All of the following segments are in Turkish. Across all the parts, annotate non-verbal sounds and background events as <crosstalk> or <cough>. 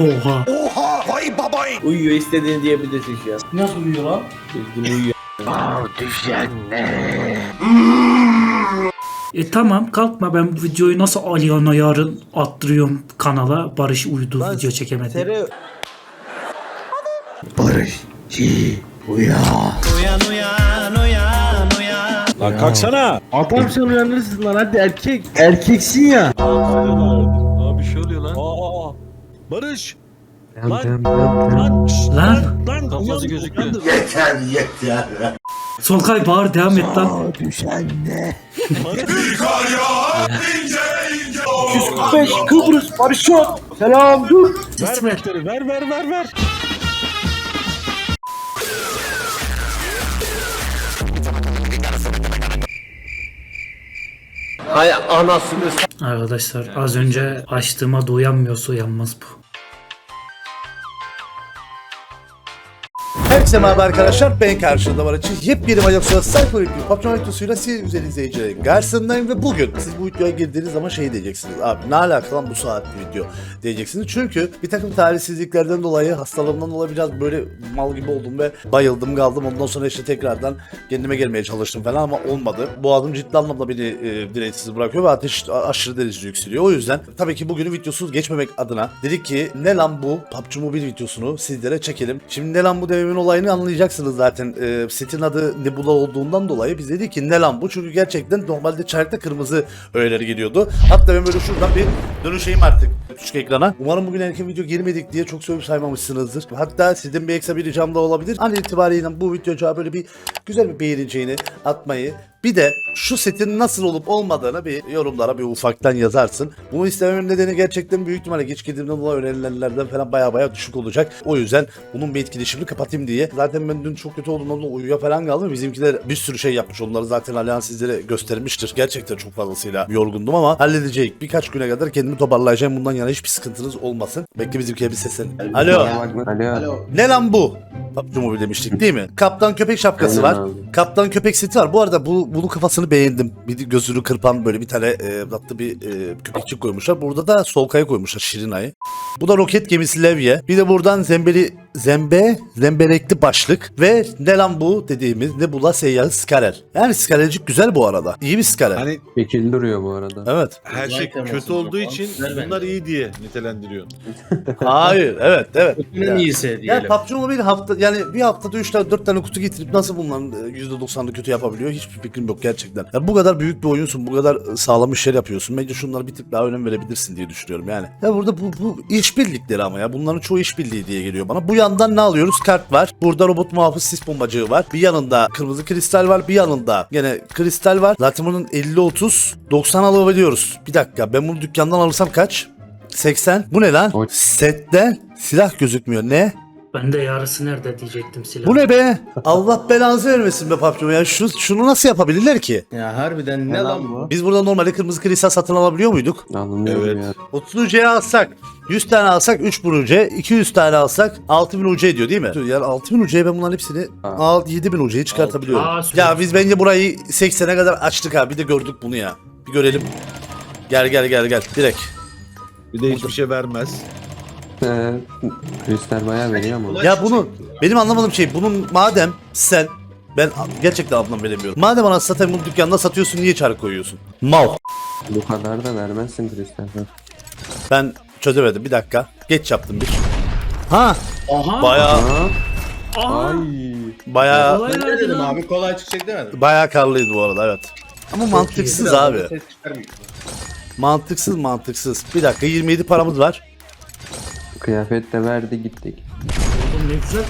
Oha. Oha vay babay. Uyuyor istediğini diyebilirsin şu an. Nasıl uyuyor lan? Bilgin uyuyor. E tamam kalkma ben bu videoyu nasıl Aliana yarın attırıyorum kanala. Barış uyudu video çekemedi. Tere Lan kalksana. Adam sen uyanırsın lan hadi erkek. Erkeksin ya. Aa bir şey oluyor lan. Aa. Barış. Lan. Lan. şşt, Lan. Lan. Kafası gözüküyor. Solkay bağır devam et lan. 245 Kıbrıs barışıyor. Selam dur. Ver ver ver ver ver. Hay anasını Arkadaşlar az önce açtığıma da uyanmıyorsa uyanmaz bu. Herkese merhaba arkadaşlar ben karşında var için yepyeni Macap Surat Sayfa bir Patron videosuyla siz güzel izleyicilerin karşısındayım ve bugün siz bu videoya girdiğiniz zaman şey diyeceksiniz abi ne alaka lan bu saat video? diyeceksiniz. Çünkü bir takım talihsizliklerden dolayı hastalığımdan dolayı biraz böyle mal gibi oldum ve bayıldım kaldım. Ondan sonra işte tekrardan kendime gelmeye çalıştım falan ama olmadı. Bu adım ciddi anlamda beni e, dirençsiz bırakıyor ve ateş aşırı derecede yükseliyor. O yüzden tabii ki bugünün videosuz geçmemek adına dedik ki ne lan bu? PUBG Mobile videosunu sizlere çekelim. Şimdi ne lan bu dememin olayını anlayacaksınız zaten e, setin adı Nebula olduğundan dolayı biz dedik ki ne lan bu? Çünkü gerçekten normalde çarkta kırmızı öğeleri geliyordu. Hatta ben böyle şuradan bir dönüşeyim artık küçük ekrana. Umarım bugün erken video girmedik diye çok sövüp saymamışsınızdır. Hatta sizden bir ekstra bir ricam da olabilir. An itibariyle bu videoya böyle bir güzel bir beğeneceğini atmayı bir de şu setin nasıl olup olmadığını bir yorumlara bir ufaktan yazarsın. Bunu istememin nedeni gerçekten büyük ihtimalle geç girdiğimden dolayı önerilenlerden falan baya baya düşük olacak. O yüzden bunun bir etkileşimini kapatayım diye. Zaten ben dün çok kötü olduğumdan dolayı uyuya falan kaldım. Bizimkiler bir sürü şey yapmış. Onları zaten Alihan sizlere göstermiştir. Gerçekten çok fazlasıyla yorgundum ama halledecek. Birkaç güne kadar kendimi toparlayacağım. Bundan yana hiçbir sıkıntınız olmasın. Bekle bizimkiye bir seslen. Alo. Alo. Ne lan bu? PUBG Mobile demiştik değil mi? Kaptan köpek şapkası var. Kaptan köpek seti var. Bu arada bu bunun kafasını beğendim. Bir gözünü kırpan böyle bir tane e, tatlı bir e, köpekçik koymuşlar. Burada da Solkay'ı koymuşlar Şirinay'ı. Bu da roket gemisi Levye. Bir de buradan zembeli zembe zemberekli başlık ve ne lan bu dediğimiz ne bula seyyahı skarer. Yani skalercik güzel bu arada. İyi bir skarer. Hani Şekil duruyor bu arada. Evet. her şey kötü olduğu için bunlar iyi diye nitelendiriyor. <laughs> Hayır. Evet. Evet. İyisi Yani diyelim. PUBG Mobile hafta yani bir haftada 3 tane 4 tane kutu getirip nasıl bunların e, %90'ını kötü yapabiliyor hiçbir fikrim yok gerçekten. Ya bu kadar büyük bir oyunsun, bu kadar e, sağlam işler yapıyorsun. Bence şunlara bir tık daha önem verebilirsin diye düşünüyorum yani. Ya burada bu, bu işbirlikleri ama ya bunların çoğu işbirliği diye geliyor bana. Bu yandan ne alıyoruz? Kart var. Burada robot muhafız sis bombacığı var. Bir yanında kırmızı kristal var. Bir yanında gene kristal var. Zaten bunun 50-30 90 alabiliyoruz. Bir dakika ben bunu dükkandan alırsam kaç? 80. Bu ne lan? Oy. Setten silah gözükmüyor. Ne? Ben de yarısı nerede diyecektim silah. Bu ne be? Allah belanızı vermesin be papçum ya. Şu, şunu nasıl yapabilirler ki? Ya harbiden ne lan bu? Biz burada normalde kırmızı kristal satın alabiliyor muyduk? Alınıyor Evet. ya. 30 UC'ye alsak 100 tane alsak 3000 UC, 200 tane alsak 6000 UC ediyor değil mi? Yani 6000 UC'ye ben bunların hepsini Ha. al 7000 UC'yi çıkartabiliyorum. Aa, süper. ya biz bence burayı 80'e kadar açtık abi. Bir de gördük bunu ya. Bir görelim. Gel gel gel gel direkt. Bir de hiçbir şey vermez. Ee, kristal bayağı veriyor ama. Ya bunu benim anlamadığım şey bunun madem sen ben gerçekten anlam veremiyorum. Madem anasını satayım bunu dükkanda satıyorsun niye çarık koyuyorsun? Mal. Bu kadar da vermezsin kristal. Ben çözemedim bir dakika. Geç yaptım bir. Ha Aha. bayağı Aa, Aha. ay. bayağı Kolay dedim lan. abi kolay çıkacak demedim. bayağı karlıydı bu arada evet. Ama mantıksız abi. Mantıksız mantıksız. Bir dakika 27 paramız var. Kıyafet de verdi gittik. Oğlum ne güzel.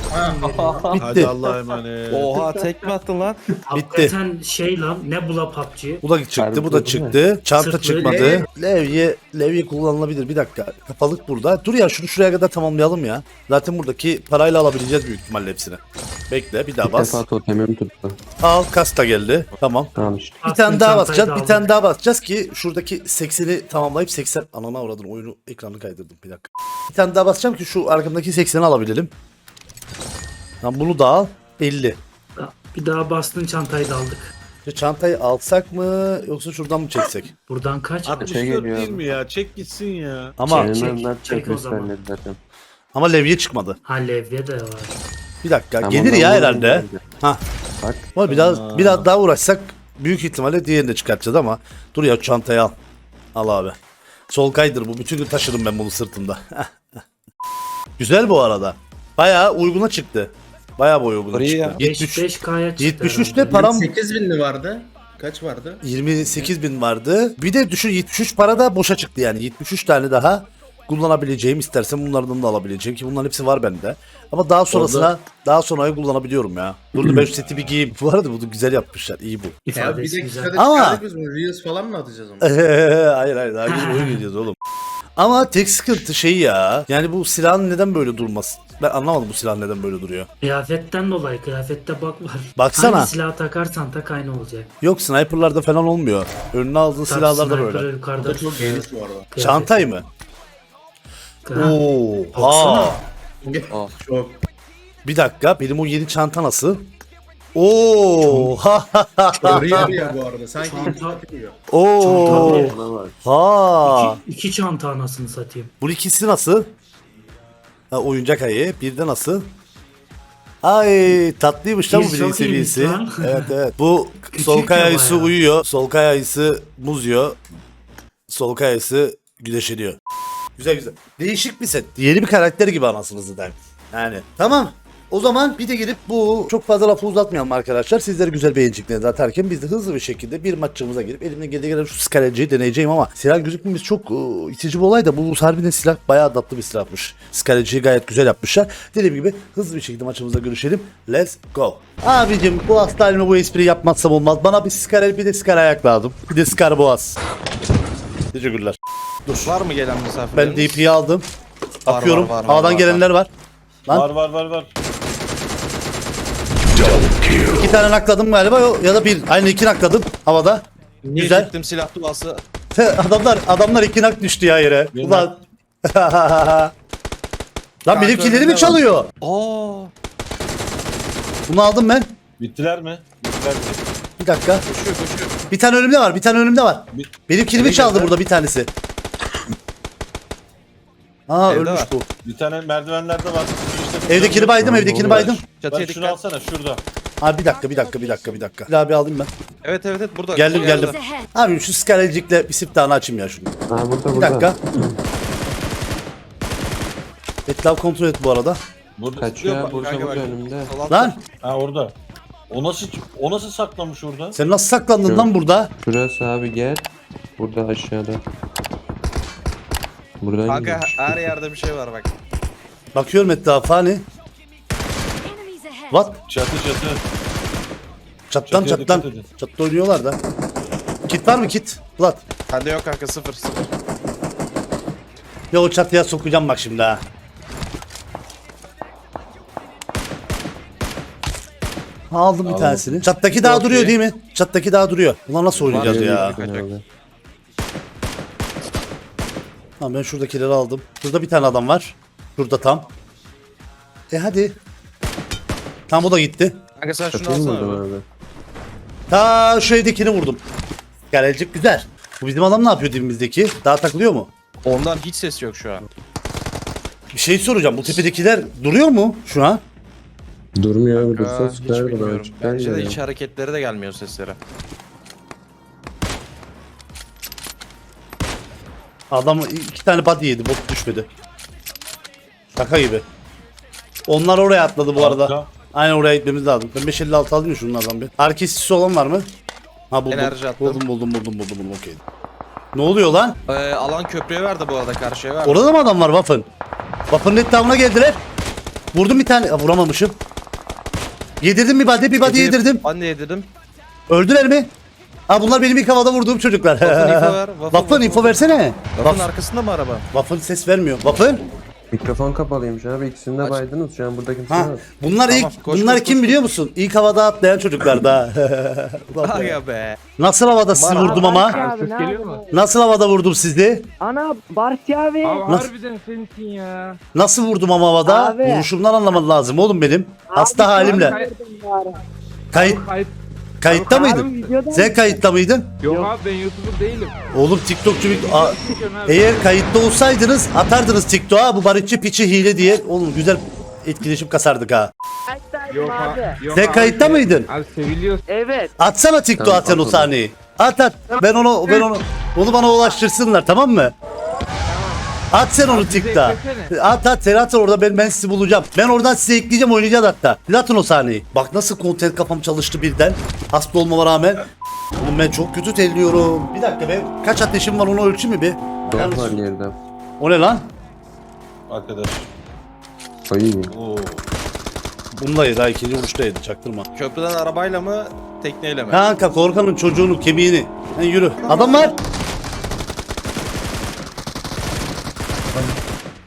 <laughs> Hadi Bitti. Allah'a emanet. Oha tek mi attın lan? Hakikaten şey lan Nebula PUBG. Bu da çıktı, bu da çıktı. Çanta Sırtlı çıkmadı. Levye, levye kullanılabilir. Bir dakika. Kapalık burada. Dur ya şunu şuraya kadar tamamlayalım ya. Zaten buradaki parayla alabileceğiz büyük ihtimalle hepsini. Bekle bir daha Bir bas. defa totemim tuttu. Al kasta geldi. Tamam. Tamam işte. Bir tane daha basacağız. Bir tane daha basacağız ki şuradaki 80'i tamamlayıp 80 anana uğradın oyunu ekranı kaydırdım bir dakika. Bir tane daha basacağım ki şu arkamdaki 80'i alabilelim. Tamam bunu da al. 50. Bir daha bastın çantayı da aldık. Şu çantayı alsak mı yoksa şuradan mı çeksek? Buradan kaç? 64 Şey geliyor değil abi. mi ya? Çek gitsin ya. Ama Çek, çek, onlar çek o zaman. zaten. ama levye çıkmadı. Ha levye de var. Bir dakika Tamam, gelir ya bulurum herhalde. Ha. Bak Ama biraz biraz daha uğraşsak büyük ihtimalle diğerini de çıkartacağız ama dur ya çantayı al. Al abi. Sol kaydır bu. Bütün gün taşırım ben bunu sırtımda. <laughs> Güzel bu arada. Bayağı uyguna çıktı. Bayağı boy uyguna Parayı çıktı. ya. 73 5K'ya çıktı 73 herhalde. de param 8 binli vardı. Kaç vardı? 28 bin vardı. Bir de düşün 73 para da boşa çıktı yani. 73 tane daha kullanabileceğim istersen bunlardan da alabileceğim ki bunların hepsi var bende. Ama daha sonrasına daha sonrayı kullanabiliyorum ya. Dur da ben şu seti bir giyeyim. Bu arada bunu güzel yapmışlar. iyi bu. Ya bir de güzel. Ama- biz. Reels falan mı atacağız onu? <laughs> hayır hayır daha güzel oyun <laughs> oğlum. Ama tek sıkıntı şey ya. Yani bu silahın neden böyle durması? Ben anlamadım bu silah neden böyle duruyor. Kıyafetten dolayı kıyafette bak var. Baksana. Hangi silahı takarsan tak aynı olacak. Yok sniperlarda falan olmuyor. Önüne aldığın Tak silahlarda sniper'ı böyle. yukarıda. Bu da çok geniş bu arada. Çantay mı? Oo. Baksana. Ha. Çok. Bir dakika benim o yeni çanta nasıl? Oo. Ha ha ha. Görüyor ya bu arada. Sanki Çanta- ilk bakıyor. Oo. Çanta- bana var. Ha. İki, iki çanta anasını satayım. Bu ikisi nasıl? Ha, oyuncak ayı. Bir de nasıl? Ay tatlıymış lan bu Bir birinci çok iyiymiş seviyesi. lan. <laughs> evet evet. Bu Küçük solkay ayısı uyuyor. Solkay ayısı muz yiyor. Solkay ayısı güneşleniyor. Güzel güzel. Değişik bir set. Yeni bir karakter gibi anasını zaten. Yani tamam. O zaman bir de gelip bu çok fazla lafı uzatmayalım arkadaşlar. Sizlere güzel beğeneceklerinizi atarken biz de hızlı bir şekilde bir maçımıza girip elimden geldiği kadar şu skaleciyi deneyeceğim ama silah gözükmemiz çok uh, itici bir olay da bu harbiden silah bayağı tatlı bir silahmış. Skaleciyi gayet güzel yapmışlar. Dediğim gibi hızlı bir şekilde maçımızda görüşelim. Let's go. Abicim bu hasta halime bu espri yapmazsam olmaz. Bana bir skar bir de skar ayak lazım. Bir de skar boğaz. Teşekkürler. Var mı gelen Ben misafirlerimiz? DP'yi aldım. Var, Bakıyorum. var, var, var, A'dan var, gelenler var. Lan. Var var var var. İki tane nakladım galiba ya da bir. Aynı iki nakladım havada. Niye Güzel. gittim silah duası? <laughs> adamlar adamlar iki nak düştü ya yere. Bir Ulan. <laughs> Lan benim killeri mi çalıyor? Aa, Bunu aldım ben. Bittiler mi? Bittiler mi? Bir dakika. koşuyor koşuyor. Bir tane önümde var. Bir tane önümde var. Bir- Benim kilimi Nereye çaldı geldi? burada bir tanesi. <laughs> Aa Evde ölmüş var. bu. Bir tane merdivenlerde var. İşte Evdekini baydım, evdekini baydım. Çatıya Bak şunu dikkat. alsana şurada. Abi bir dakika, bir dakika, bir dakika, bir dakika. Bir abi alayım ben. Evet evet evet burada. Geldim, Burada. geldim. Abi şu skalecikle bir siftahını açayım ya şunu. Ha burada Bir burada. dakika. Etraf kontrol et bu arada. Burada Kaçıyor Yok, burada kanka burada bak. önümde. Sol altta. Lan Ha orada. O nasıl o nasıl saklanmış orada? sen nasıl saklandın lan burada? Şurası abi gel. Burada aşağıda. Buradan Kanka gidiyor. her yerde bir şey var bak. Bakıyorum etrafa hani. What? Çatı çatı. Çattan Çatıya çattan. dikkat edin. Oynuyorlar da. Kit var mı kit? Vlad. Bende yok kanka sıfır sıfır. Ya o çatıya sokacağım bak şimdi ha. Aldım bir tanesini. Çattaki daha Çok duruyor değil mi? Çattaki daha duruyor. Ulan nasıl oynayacağız Var ya? ya. Kaçak. Tamam ben şuradakileri aldım. Burada bir tane adam var. Şurada tam. E hadi. Tam o da gitti. Kanka sen şunu Çatıyı mı alsana. vurdun abi. abi? Ta şu evdekini vurdum. Gelecek güzel. Bu bizim adam ne yapıyor dibimizdeki? Daha takılıyor mu? Ondan hiç ses yok şu an. Bir şey soracağım. Bu tepedekiler duruyor mu şu an? Durmuyor abi Aa, dursa hiç sıkar bana. bilmiyorum. Cidden Bence de hiç hareketleri de gelmiyor sesleri. Adam iki tane body yedi. Bot düşmedi. Şaka gibi. Onlar oraya atladı bu arada. Aynen oraya gitmemiz lazım. Ben 556 alayım şunlardan bir? Arkesisi olan var mı? Ha buldum. Enerji attım. Buldum buldum buldum buldum buldum okey. Ne oluyor lan? Ee, alan köprüye verdi bu arada karşıya verdi. Orada da mı adam var Waffen? Waffen'ın etrafına geldiler. Vurdum bir tane. Ha, vuramamışım. Yedirdim bir body bir body yedirdim. Ben de yedirdim. Öldüler mi? Ha bunlar benim ilk havada vurduğum çocuklar. Waffen info ver, <laughs> Waffen, Waffen Waffen. info versene. Waffen, arkasında mı araba? Waffen ses vermiyor. Waffen? Mikrofon kapalıymış abi ikisini de baydınız şu an burada kimse Ha, yok. bunlar Tamam, ilk koş, bunlar koş, kim koş, biliyor musun? İlk havada atlayan çocuklar da. <laughs> Ulan be. Aga be. Nasıl havada sizi vurdum ama? Abi, ne geliyor mu? Nasıl havada vurdum sizi? Ana Barti abi. Abi Nasıl- harbiden sensin ya. Nasıl vurdum ama havada? Abi. Vuruşumdan anlaman lazım oğlum benim. Hasta Abi, halimle. Kayıt Kayıt, Kayıtta Harun mıydın? videoda Sen kayıtta mıydın? Yok abi ben YouTuber değilim. Oğlum TikTokçu bir... Aa, Çekiyorum abi. eğer kayıtta olsaydınız atardınız TikTok'a bu barışçı piçi hile diye. Oğlum güzel etkileşim kasardık ha. Yok abi. Yok Sen abi. kayıtta mıydın? Abi seviliyorsun. Evet. Atsana TikTok'a Tamam, sen o at onu. sahneyi. At at. Ben onu ben onu onu bana ulaştırsınlar tamam mı? At sen onu TikTok'a. eklesene. At at sen at orada ben, ben sizi bulacağım. Ben oradan size ekleyeceğim oynayacağız hatta. Atın o sahneyi. Bak nasıl kontent kafam çalıştı birden. Hasta olmama rağmen. Oğlum ben çok kötü telliyorum. Bir dakika ben kaç ateşim var onu ölçü mü bir? Dört var geride. O ne lan? Arkadaş. Ay. Oo. Bundaydı ha ikinci vuruştaydı çaktırma. Köprüden arabayla mı tekneyle mi? Kanka korkanın çocuğunu kemiğini. Sen yürü. Adam var.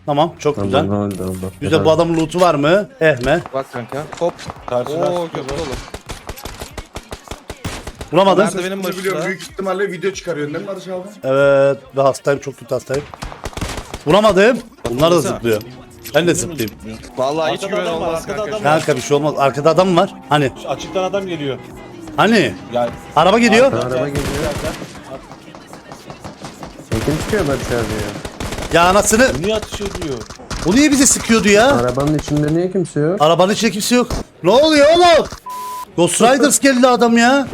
Tamam çok güzel. Tamam öldü oldu. Güzel bu adamın loot'u var mı? Eh mi? Bak kanka. Hop. Karşıdan Oo köprü lan. dolu. Vuramadın. Merdivenin Bunu biliyorum büyük ihtimalle video çıkarıyorsun değil mi Barış abi? Evet ben hastayım çok kötü hastayım. Vuramadım. Bunlar da zıplıyor. Ben de zıplayayım. Vallahi hiç Arkada güven adam var, olmaz arkada kanka. adam Kanka bir şey olmaz. Arkada adam var? Hani? Açıktan adam geliyor. Hani? Ya Araba geliyor. Araba geliyor. Sen kim çıkıyor Barış abi ya? Ya anasını. niye atış ediyor? O niye bize sıkıyordu ya? Arabanın içinde niye kimse yok? Arabanın içinde kimse yok. Ne oluyor oğlum? Ghost Riders geldi adam ya.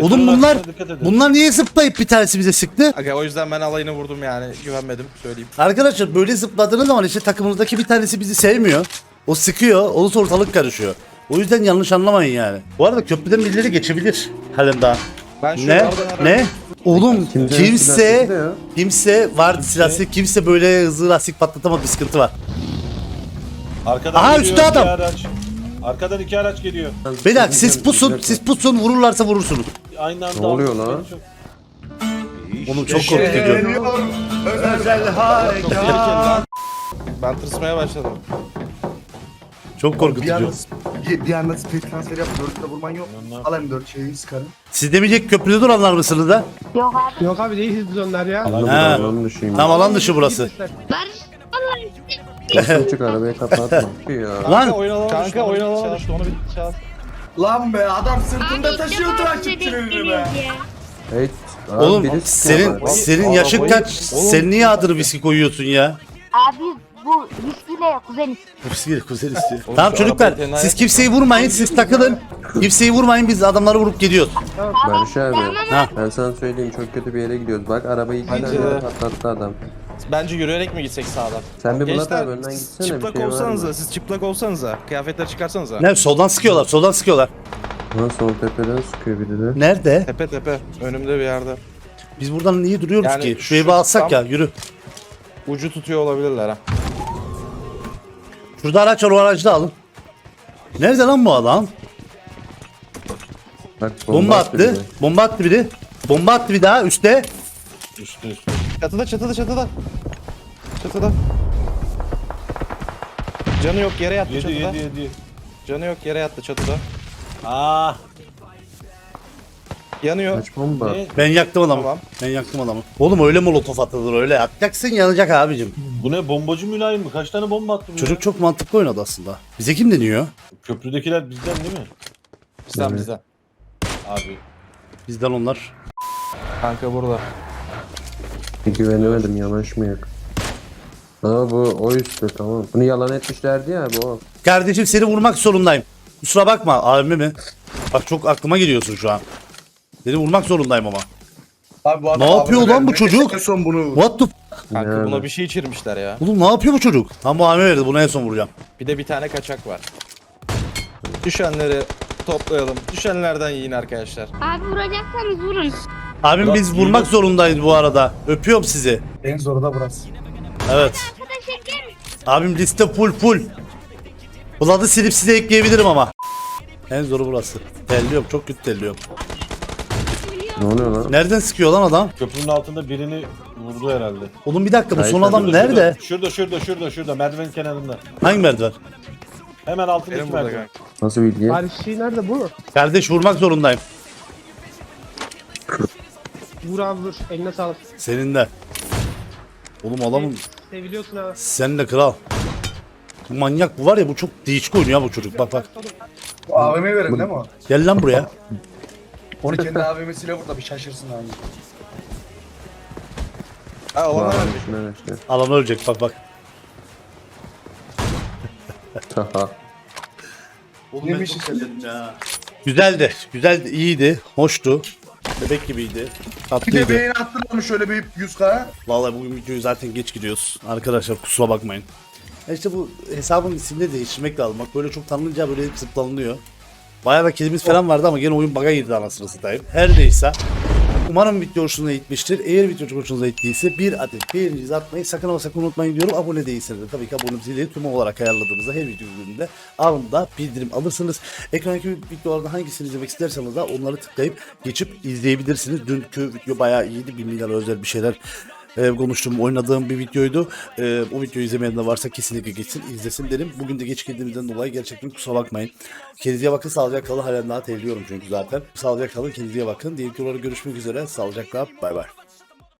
Oğlum bunlar aksına dikkat edin. bunlar niye zıplayıp bir tanesi bize sıktı? Aga o yüzden ben alayını vurdum yani. Güvenmedim söyleyeyim. Arkadaşlar böyle zıpladığınız zaman işte takımınızdaki bir tanesi bizi sevmiyor. O sıkıyor, olursa ortalık karışıyor. O yüzden yanlış anlamayın yani. Bu arada köprüden birileri geçebilir halen daha. Ben şu Ne? aradan Ne? Oğlum Kimse kimse kimse var silahsı kimse böyle hızlı lastik patlatamadı bir sıkıntı var. Arkadan Aha, geliyor üstte adam. araç. Arkadan iki araç geliyor. Beyler siz pusun, siz pusun vururlarsa vurursunuz. Aynı anda Ne oluyor aldık. lan? Çok- Oğlum çok korkutucu. Özel harekat. Ben tırsmaya başladım. Çok Bir korkutucu. anda, bir, bir anda speed transfer yap. Dörtte vurman yok. Al M4 şeyi sıkarım. Siz demeyecek köprüde duranlar mısınız da? Yok abi değiliz biz onlar ya. Anladım Ha. arabanın dışıyım. Tam alan dışı burası. <laughs> Nasıl çık arabaya kapatma. ya. Lan Kanka oyun alanı düştü onu bir çal. Lan be adam sırtında taşıyor takipçilerini be. Evet. Abi oğlum biri sıkıyor senin senin yaşın kaç? Sen niye adını viski koyuyorsun ya? Abi bu viskiyle kuzeniz. Viski kuzen istiyor. Oğlum Tamam çocuklar siz kimseyi vurmayın siz takılın. Kimseyi vurmayın biz adamları vurup gidiyoruz. Barış abi. Ha. Ben sana söyleyeyim çok kötü bir yere gidiyoruz. Bak arabayı iki Bence tane patlattı adam. Bence yürüyerek mi gitsek sağdan? Sen bir Bulat abi önden siz gitsene bir çıplak şey var olsanıza, mı? siz çıplak olsanıza. Kıyafetleri çıkarsanıza. Ne soldan sıkıyorlar soldan sıkıyorlar. Ha sol tepeden sıkıyor biri de. Nerede? Tepe tepe önümde bir yerde. Biz buradan niye duruyoruz Yani ki? Şu şu evi alsak tam- ya yürü. Ucu tutuyor olabilirler ha. Şurada araç var o aracı da alın. Nerede lan bu adam? Bak Bomba attı attı. biri. Bomba attı biri. Bomba attı bir daha üstte. Üstü üstü. Çatıda çatıda çatıda. Çatıda. Canı yok yere yattı 7 çatıda. 7 7. Canı yok yere yattı çatıda. Aa. Yanıyor. Kaç bomba? Ne? Ben yaktım adamı. Tamam. Ben yaktım adamı. Oğlum öyle molotof atılır öyle. Atacaksın yanacak abicim. Bu ne bombacı mülayim mi? Kaç tane bomba attı bu Çocuk ya? çok mantıklı oynadı aslında. Bize kim deniyor? Köprüdekiler bizden değil mi? Bizden Evet. bizden. Abi. Bizden onlar. Kanka burada. Güvenemedim yanaşmayak. Aa bu o üstü tamam. Bunu yalan etmişlerdi ya bu o. Kardeşim seni vurmak zorundayım. Kusura bakma abime mi? Bak çok aklıma geliyorsun şu an. Seni vurmak zorundayım ama. Abi bu Ne yapıyor lan bu çocuk? En son bunu. What the f- Kanka buna bir şey içirmişler ya. Oğlum ne yapıyor bu çocuk? Tam bu abime verdi bunu en son vuracağım. Bir de bir tane kaçak var. Düşenleri toplayalım. Düşenlerden yiyin arkadaşlar. Abi vuracaksanız vurun. Abim Ulan, biz vurmak iyi. zorundayız bu arada. Öpüyorum sizi. En zoru da burası. Evet. Gel. Abim liste full full. Blood'ı silip size ekleyebilirim ama. En zoru burası. Telliyorum çok kötü telliyorum. Ne oluyor lan? Nereden sıkıyor lan adam? Köprünün altında birini vurdu herhalde. Oğlum bir dakika bu son adam Şurada, nerede? Şurada şurada şurada şurada merdiven kenarında. Hangi merdiven? Hemen altındaki Benim burada merdiven. kanka. Nasıl bilgi? Barışçı nerede bu? Kardeş vurmak zorundayım. Vur abi vur. Eline sağlık. Senin de. Oğlum adamın Seviliyorsun ha. sen de kral. Bu manyak bu var ya bu çok değişik oynuyor ya bu çocuk bak bak. Bu AVM verin değil mi o? Gel lan buraya. <laughs> Onu kendi <laughs> AVM'siyle vur da bir şaşırsın abi. Ha ona Vay, vermiş. Alan ölecek bak bak. Haha. Oğlum Ne ben mişi çok sevdim ya. Güzeldi. Güzeldi. iyiydi. Hoştu. Bebek gibiydi. Bir de Tatlıydı. beğeni attırmamış şöyle bir 100k. Vallahi bugün videoyu zaten geç gidiyoruz. Arkadaşlar kusura bakmayın. Ya işte bu hesabın isimini değiştirmek lazım. Bak böyle çok tanınınca böyle hep zıplanılıyor. Bayağı da kedimiz falan vardı ama gene oyun bug'a girdi anasını satayım. Her neyse. Umarım video hoşunuza gitmiştir. Eğer video hoşunuza gittiyse bir adet beğeninizi atmayı sakın ama sakın unutmayın diyorum. Abone değilseniz de tabii ki abone zili tüm olarak ayarladığımızda her video bölümünde anında bildirim alırsınız. Ekrandaki videolardan hangisini izlemek isterseniz de onları tıklayıp geçip izleyebilirsiniz. Dünkü video bayağı iyiydi. 1 milyar özel bir şeyler e, konuştuğum, oynadığım bir videoydu. E, o videoyu izlemeyen de varsa kesinlikle geçsin, izlesin derim. Bugün de geç girdiğimizden dolayı gerçekten kusura bakmayın. Kendinize bakın, sağlıcakla kalın. Halen daha terliyorum çünkü zaten. Sağlıcakla kalın, kendinize bakın. Diğer videolarda görüşmek üzere. Sağlıcakla, bay bay.